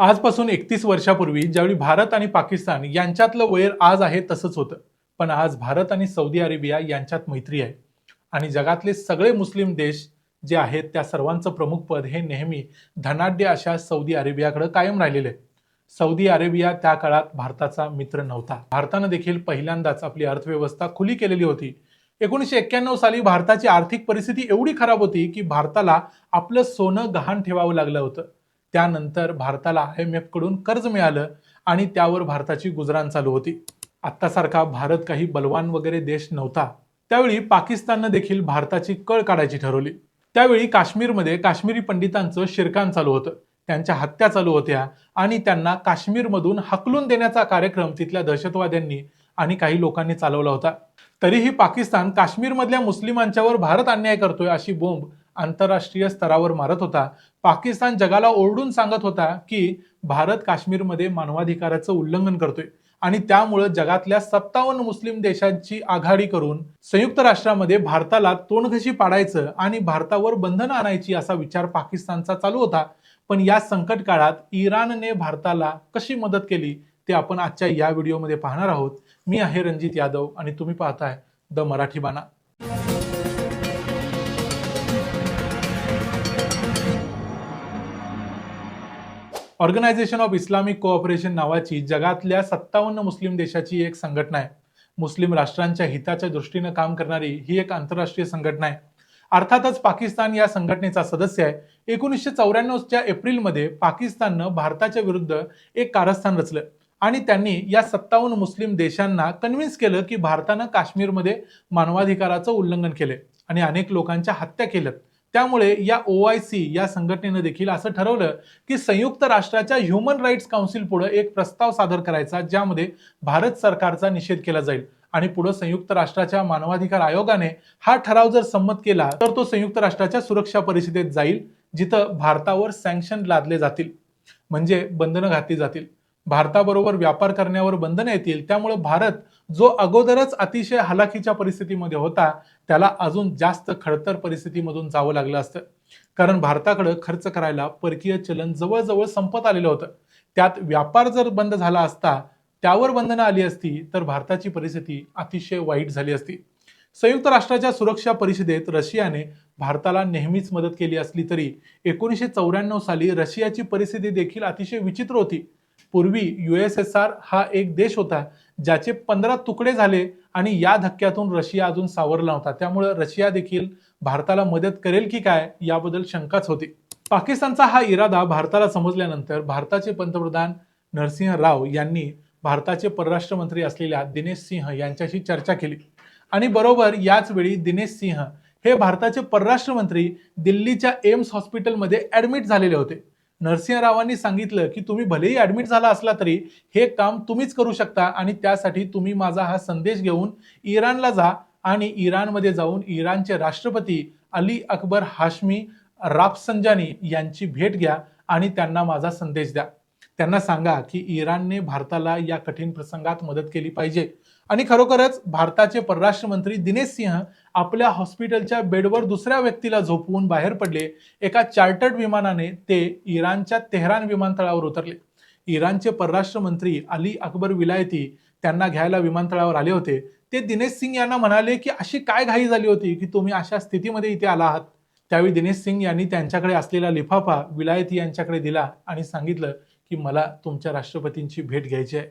आजपासून एकतीस वर्षापूर्वी ज्यावेळी भारत आणि पाकिस्तान यांच्यातलं वैर आज आहे तसंच होतं. पण आज भारत आणि सौदी अरेबिया यांच्यात मैत्री आहे. आणि जगातले सगळे मुस्लिम देश जे आहेत त्या सर्वांचं प्रमुख पद हे नेहमी धनाढ्य अशा सौदी अरेबियाकडे कायम राहिलेलं आहे. सौदी अरेबिया त्या काळात भारताचा मित्र नव्हता. भारतानं देखील पहिल्यांदाच आपली अर्थव्यवस्था खुली केलेली होती. एकोणीसशे एक्क्याण्णव साली भारताची आर्थिक परिस्थिती एवढी खराब होती की भारताला आपलं सोनं गहाण ठेवावं लागलं होतं. त्यानंतर भारताला आय एम एफकडून कर्ज मिळालं आणि त्यावर भारताची गुजराण चालू होती. आत्तासारखा भारत काही बलवान वगैरे देश नव्हता. त्यावेळी पाकिस्ताननं देखील भारताची कळ काढायची ठरवली. त्यावेळी काश्मीरमध्ये काश्मीरी पंडितांचं शिरकान चालू होतं. त्यांच्या हत्या चालू होत्या आणि त्यांना काश्मीरमधून हकलून देण्याचा कार्यक्रम तिथल्या दहशतवाद्यांनी आणि काही लोकांनी चालवला होता. तरीही पाकिस्तान काश्मीरमधल्या मुस्लिमांच्यावर भारत अन्याय करतोय अशी बोंब आंतरराष्ट्रीय स्तरावर मारत होता. पाकिस्तान जगाला ओरडून सांगत होता की भारत काश्मीरमध्ये मानवाधिकाराचं उल्लंघन करतोय आणि त्यामुळं जगातल्या सत्तावन्न मुस्लिम देशांची आघाडी करून संयुक्त राष्ट्रामध्ये भारताला तोंडघशी पाडायचं आणि भारतावर बंधनं आणायची असा विचार पाकिस्तानचा चालू होता. पण या संकट काळात इराणने भारताला कशी मदत केली ते आपण आजच्या या व्हिडिओमध्ये पाहणार आहोत. मी आहे रणजित यादव आणि तुम्ही पाहताय द मराठी बाणा. ऑर्गनायझेशन ऑफ इस्लामिक कोऑपरेशन नावाची जगातल्या सत्तावन्न मुस्लिम देशाची एक संघटना आहे. मुस्लिम राष्ट्रांच्या हिताच्या दृष्टीनं काम करणारी ही एक आंतरराष्ट्रीय संघटना आहे. अर्थातच पाकिस्तान या संघटनेचा सदस्य आहे. एकोणीसशे चौऱ्याण्णवच्या एप्रिलमध्ये पाकिस्ताननं भारताच्या विरुद्ध एक कारस्थान रचलं आणि त्यांनी या सत्तावन्न मुस्लिम देशांना कन्व्हिन्स केलं की भारतानं काश्मीरमध्ये मानवाधिकाराचं उल्लंघन केलं आणि अनेक लोकांच्या हत्या केल्यात. त्यामुळे या ओ आय सी या संघटनेनं देखील असं ठरवलं की संयुक्त राष्ट्राच्या ह्युमन राईट्स काउन्सिल पुढे एक प्रस्ताव सादर करायचा ज्यामध्ये भारत सरकारचा निषेध केला जाईल. आणि पुढे संयुक्त राष्ट्राच्या मानवाधिकार आयोगाने हा ठराव जर संमत केला तर तो संयुक्त राष्ट्राच्या सुरक्षा परिषदेत जाईल जिथं भारतावर सँक्शन लादले जातील. म्हणजे बंधनं घातली जातील. भारताबरोबर व्यापार करण्यावर बंधनं येतील. त्यामुळे भारत जो अगोदरच अतिशय हलाखीच्या परिस्थितीमध्ये होता त्याला अजून जास्त खडतर परिस्थितीमधून जावं लागलं असतं. कारण भारताकडं खर्च करायला परकीय चलन जवळजवळ संपत आलेलं होतं. त्यात व्यापार जर बंद झाला असता त्यावर बंधनं आली असती तर भारताची परिस्थिती अतिशय वाईट झाली असती. संयुक्त राष्ट्राच्या सुरक्षा परिषदेत रशियाने भारताला नेहमीच मदत केली असली तरी एकोणीसशे चौऱ्याण्णव साली रशियाची परिस्थिती देखील अतिशय विचित्र होती. पूर्वी युएसएसआर हा एक देश होता ज्याचे पंधरा तुकडे झाले आणि या धक्क्यातून रशिया अजून सावरला होता त्यामुळे रशिया देखील भारताला मदत करेल की काय याबद्दल शंकाच होती. पाकिस्तानचा हा इरादा भारताला समजल्यानंतर भारताचे पंतप्रधान नरसिंह राव यांनी भारताचे परराष्ट्र मंत्री असलेल्या दिनेश सिंह यांच्याशी चर्चा केली. आणि बरोबर याच वेळी दिनेश सिंह हे भारताचे परराष्ट्र मंत्री दिल्लीच्या एम्स हॉस्पिटलमध्ये ऍडमिट झालेले होते. नरसिंहरावांनी सांगितलं की तुम्ही भलेही ऍडमिट झाला असला तरी हे काम तुम्हीच करू शकता आणि त्यासाठी तुम्ही माझा हा संदेश घेऊन इराणला जा आणि इराणमध्ये जाऊन इराणचे राष्ट्रपती अली अकबर हाशमी राफसंजानी यांची भेट घ्या आणि त्यांना माझा संदेश द्या. त्यांना सांगा की इराणने भारताला या कठीण प्रसंगात मदत केली पाहिजे. आणि खरोखरच भारताचे परराष्ट्र मंत्री दिनेश सिंह आपल्या हॉस्पिटलच्या बेडवर दुसऱ्या व्यक्तीला झोपवून बाहेर पडले. एका चार्टर्ड विमानाने ते इराणच्या तेहरान विमानतळावर उतरले. इराणचे परराष्ट्र मंत्री अली अकबर विलायती त्यांना घ्यायला विमानतळावर आले होते. ते दिनेश सिंग यांना म्हणाले की अशी काय घाई झाली होती की तुम्ही अशा स्थितीमध्ये इथे आला आहात? त्यावेळी दिनेश सिंग यांनी त्यांच्याकडे असलेला लिफाफा विलायती यांच्याकडे दिला आणि सांगितलं की मला तुमच्या राष्ट्रपतींची भेट घ्यायची आहे.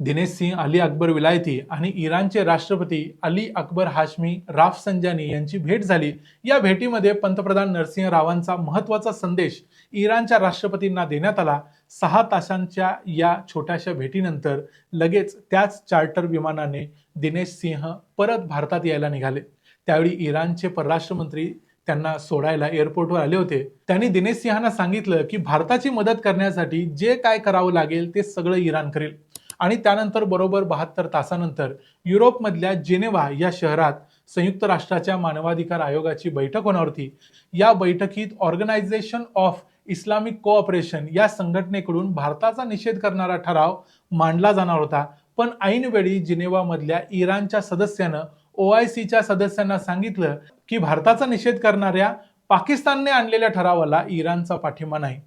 दिनेश सिंह अली अकबर विलायती आणि इराणचे राष्ट्रपती अली अकबर हाशमी राफसंजानी यांची भेट झाली. या भेटीमध्ये पंतप्रधान नरसिंह रावांचा महत्त्वाचा संदेश इराणच्या राष्ट्रपतींना देण्यात आला. सहा तासांच्या या छोट्याशा भेटीनंतर लगेच त्याच चार्टर विमानाने दिनेश सिंह परत भारतात यायला निघाले. त्यावेळी इराणचे परराष्ट्र मंत्री त्यांना सोडायला एअरपोर्टवर आले होते. त्यांनी दिनेश सिंहांना सांगितलं की भारताची मदत करण्यासाठी जे काय करावं लागेल ते सगळं इराण करेल. आणि त्यानंतर बरोबर बहात्तर तासानंतर युरोपमधल्या जेनेवा या शहरात संयुक्त राष्ट्राच्या मानवाधिकार आयोगाची बैठक होणार होती. या बैठकीत ऑर्गनायझेशन ऑफ इस्लामिक कोऑपरेशन या संघटनेकडून भारताचा निषेध करणारा ठराव मांडला जाणार होता. पण ऐनवेळी जिनेवामधल्या इराणच्या सदस्यानं ओ आय सीच्या सदस्यांना सांगितलं की भारताचा निषेध करणाऱ्या पाकिस्तानने आणलेल्या ठरावाला इराणचा पाठिंबा नाही.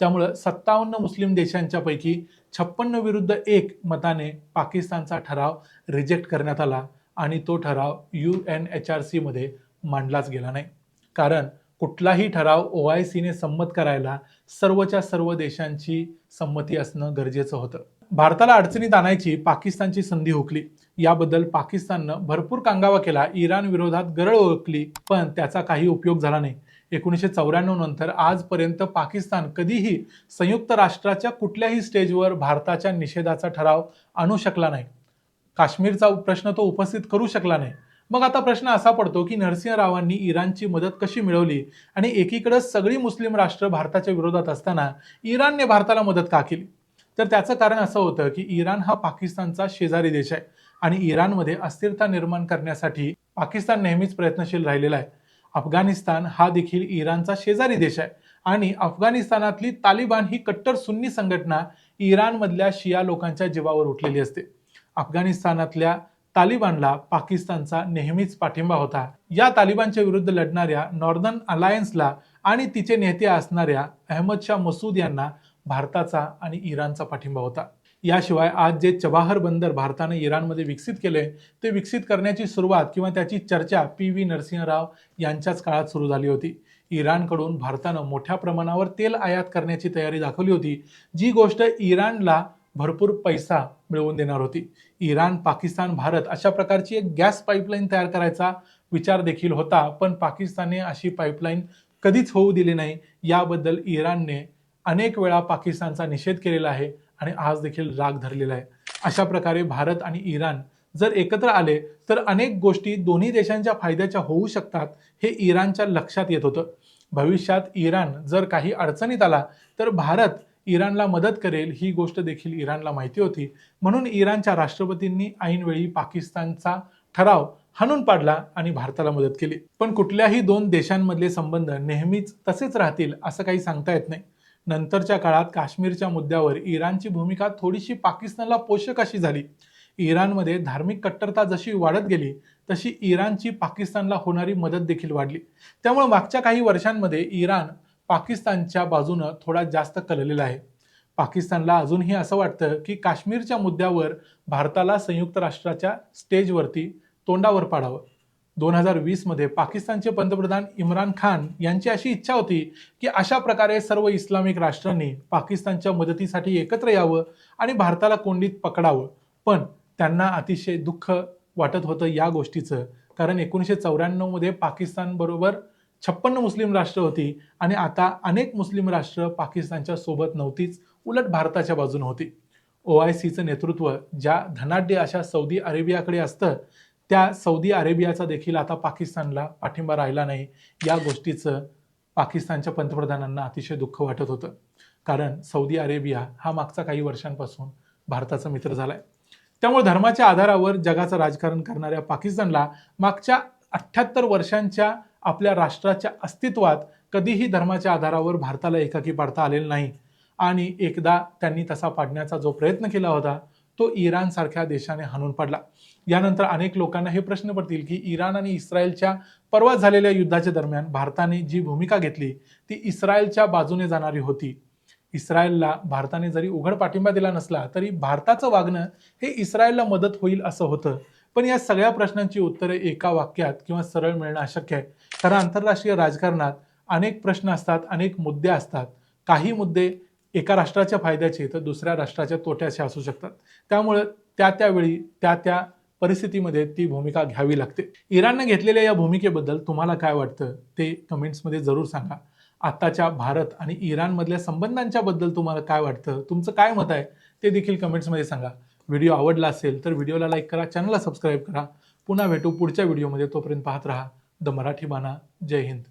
त्यामुळं सत्तावन्न मुस्लिम देशांच्या पैकी छप्पन्न विरुद्ध एक मताने पाकिस्तानचा ठराव रिजेक्ट करण्यात आला आणि तो ठराव यू एन एच आर सीमध्ये मांडलाच गेला नाही. कारण कुठलाही ठराव ओ आय सीने संमत करायला सर्वच्या सर्व देशांची संमती असणं गरजेचं होतं. भारताला अडचणीत आणायची पाकिस्तानची संधी हुकली. याबद्दल पाकिस्ताननं भरपूर कांगावा केला. इराण विरोधात गरळ ओळखली पण त्याचा काही उपयोग झाला नाही. एकोणीसशे चौऱ्याण्णव नंतर आजपर्यंत पाकिस्तान कधीही संयुक्त राष्ट्राच्या कुठल्याही स्टेजवर भारताच्या निषेधाचा ठराव आणू शकला नाही. काश्मीरचा प्रश्न तो उपस्थित करू शकला नाही. मग आता प्रश्न असा पडतो की नरसिंहरावांनी इराणची मदत कशी मिळवली आणि एकीकडे सगळी मुस्लिम राष्ट्र भारताच्या विरोधात असताना इराणने भारताला मदत का केली? तर त्याचं कारण असं होतं की इराण हा पाकिस्तानचा शेजारी देश आहे आणि इराणमध्ये अस्थिरता निर्माण करण्यासाठी पाकिस्तान नेहमीच प्रयत्नशील राहिलेला आहे. अफगाणिस्तान हा देखील इराणचा शेजारी देश आहे आणि अफगाणिस्तानातली तालिबान ही कट्टर सुन्नी संघटना इराणमधल्या शिया लोकांच्या जीवावर उठलेली असते. अफगाणिस्तानातल्या तालिबानला पाकिस्तानचा नेहमीच पाठिंबा होता. या तालिबानच्या विरुद्ध लढणाऱ्या नॉर्दर्न अलायन्सला आणि तिचे नेते असणाऱ्या अहमद शाह मसूद यांना भारताचा आणि इराणचा पाठिंबा होता. याशिवाय आज जे चबाहर बंदर भारताने इराणमध्ये विकसित केले ते विकसित करण्याची सुरुवात किंवा त्याची चर्चा पी व्ही नरसिंहराव यांच्याच काळात सुरू झाली होती. इराणकडून भारतानं मोठ्या प्रमाणावर तेल आयात करण्याची तयारी दाखवली होती जी गोष्ट इराणला भरपूर पैसा मिळवून देणार होती. इराण पाकिस्तान भारत अशा प्रकारची एक गॅस पाईपलाईन तयार करायचा विचार देखील होता पण पाकिस्तानने अशी पाईपलाईन कधीच होऊ दिली नाही. याबद्दल इराणने अनेक वेळा पाकिस्तानचा निषेध केलेला आहे आणि आज देखील राग धरलेला आहे. अशा प्रकारे भारत आणि इराण जर एकत्र आले तर अनेक गोष्टी दोन्ही देशांच्या फायद्याच्या होऊ शकतात हे इराणच्या लक्षात येत होतं. भविष्यात इराण जर काही अडचणीत आला तर भारत इराणला मदत करेल ही गोष्ट देखील इराणला माहिती होती. म्हणून इराणच्या राष्ट्रपतींनी ऐनवेळी पाकिस्तानचा ठराव हाणून पाडला आणि भारताला मदत केली. पण कुठल्याही दोन देशांमधले संबंध नेहमीच तसेच राहतील असं काही सांगता येत नाही. नंतरच्या काळात काश्मीरच्या मुद्द्यावर इराणची भूमिका थोडीशी पाकिस्तानला पोषक अशी झाली. इराणमध्ये धार्मिक कट्टरता जशी वाढत गेली तशी इराणची पाकिस्तानला होणारी मदत देखील वाढली. त्यामुळे मागच्या काही वर्षांमध्ये इराण पाकिस्तानच्या बाजूनं थोडा जास्त कललेला आहे. पाकिस्तानला अजूनही असं वाटतं की काश्मीरच्या मुद्द्यावर भारताला संयुक्त राष्ट्राच्या स्टेजवरती तोंडावर पाडावं. दोन हजार वीसमध्ये पाकिस्तानचे पंतप्रधान इम्रान खान यांची अशी इच्छा होती की अशा प्रकारे सर्व इस्लामिक राष्ट्रांनी पाकिस्तानच्या मदतीसाठी एकत्र यावं आणि भारताला कोंडीत पकडावं. पण त्यांना अतिशय दुःख वाटत होतं या गोष्टीचं. कारण एकोणीसशे चौऱ्याण्णवमध्ये पाकिस्तानबरोबर छप्पन्न मुस्लिम राष्ट्र होती आणि आता अनेक मुस्लिम राष्ट्र पाकिस्तानच्या सोबत नव्हतीच उलट भारताच्या बाजूने होती. ओ आय सीचं नेतृत्व ज्या धनाढ्य अशा सौदी अरेबियाकडे असतं त्या सौदी अरेबियाचा देखील आता पाकिस्तानला पाठिंबा राहिला नाही या गोष्टीचं पाकिस्तानच्या पंतप्रधानांना अतिशय दुःख वाटत होतं. कारण सौदी अरेबिया हा मागचा काही वर्षांपासून भारताचा मित्र झालाय. त्यामुळे धर्माच्या आधारावर जगाचं राजकारण करणाऱ्या पाकिस्तानला मागच्या अठ्ठ्याहत्तर वर्षांच्या आपल्या राष्ट्राच्या अस्तित्वात कधीही धर्माच्या आधारावर भारताला एकाकी पाडता आलेलं नाही. आणि एकदा त्यांनी तसा पाडण्याचा जो प्रयत्न केला होता तो इराणसारख्या देशाने हाणून पडला. यानंतर अनेक लोकांना हे प्रश्न पडतील की इराण आणि इस्रायलच्या परवा झालेल्या युद्धाच्या दरम्यान भारताने जी भूमिका घेतली ती इस्रायलच्या बाजूने जाणारी होती. इस्रायलला भारताने जरी उघड पाठिंबा दिला नसला तरी भारताचं वागणं हे इस्रायलला मदत होईल असं होतं. पण या सगळ्या प्रश्नांची उत्तरे एका वाक्यात किंवा सरळ मिळणं अशक्य आहे. कारण आंतरराष्ट्रीय राजकारणात अनेक प्रश्न असतात अनेक मुद्दे असतात. काही मुद्दे एका राष्ट्राच्या फायद्याचे तर दुसऱ्या राष्ट्राच्या तोट्याचे असू शकतात. त्यामुळे त्या त्यावेळी त्या त्या परिस्थितीमध्ये ती भूमिका घ्यावी लागते. इराणनं घेतलेल्या या भूमिकेबद्दल तुम्हाला काय वाटतं ते कमेंट्समध्ये जरूर सांगा. आत्ताच्या भारत आणि इराणमधल्या संबंधांच्या बद्दल तुम्हाला काय वाटतं? तुमचं काय मत आहे ते देखील कमेंट्समध्ये सांगा. व्हिडिओ आवडला असेल तर व्हिडिओला लाईक करा चॅनलला सबस्क्राईब करा. पुन्हा भेटू पुढच्या व्हिडिओमध्ये. तोपर्यंत पाहत राहा. द मराठी बाणा. जय हिंद.